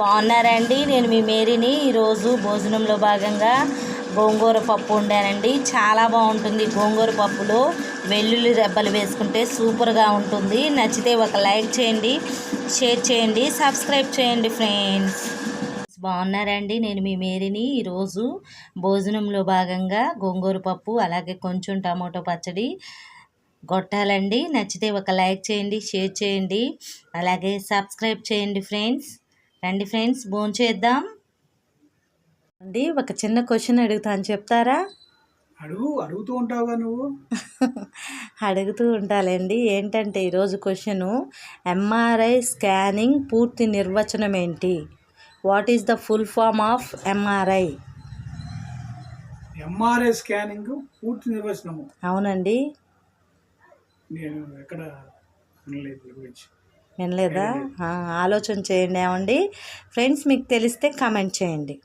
బాగున్నారండి. నేను మీ మేరీని ఈరోజు భోజనంలో భాగంగా గోంగూర పప్పు వండానండి. చాలా బాగుంటుంది గోంగూర పప్పులో వెల్లుల్లి రెబ్బలు వేసుకుంటే సూపర్గా ఉంటుంది. నచ్చితే ఒక లైక్ చేయండి షేర్ చేయండి సబ్స్క్రైబ్ చేయండి ఫ్రెండ్స్. బాగున్నారండి. నేను మీ మేరీని ఈరోజు భోజనంలో భాగంగా గోంగూర పప్పు అలాగే కొంచెం టమాటో పచ్చడి కొట్టాలండి నచ్చితే ఒక లైక్ చేయండి షేర్ చేయండి అలాగే సబ్స్క్రైబ్ చేయండి ఫ్రెండ్స్. రండి ఫ్రెండ్స్ భోజనం చేద్దాం. అండి ఒక చిన్న క్వశ్చన్ అడుగుతాను చెప్తారా? అడుగు అడుగుతూ ఉంటావుగా నువ్వు. అడుగుతూ ఉంటాలండి. ఏంటంటే ఈరోజు క్వశ్చను ఎంఆర్ఐ స్కానింగ్ పూర్తి నిర్వచనం ఏంటి? What is the full form of MRI MRI scanning పూర్తి నిర్వచనము. అవునండి. నేను ఎక్కడ గురించి. వినలేదా? ఆలోచన చేయండి ఏమండి? ఫ్రెండ్స్ మీకు తెలిస్తే కామెంట్ చేయండి.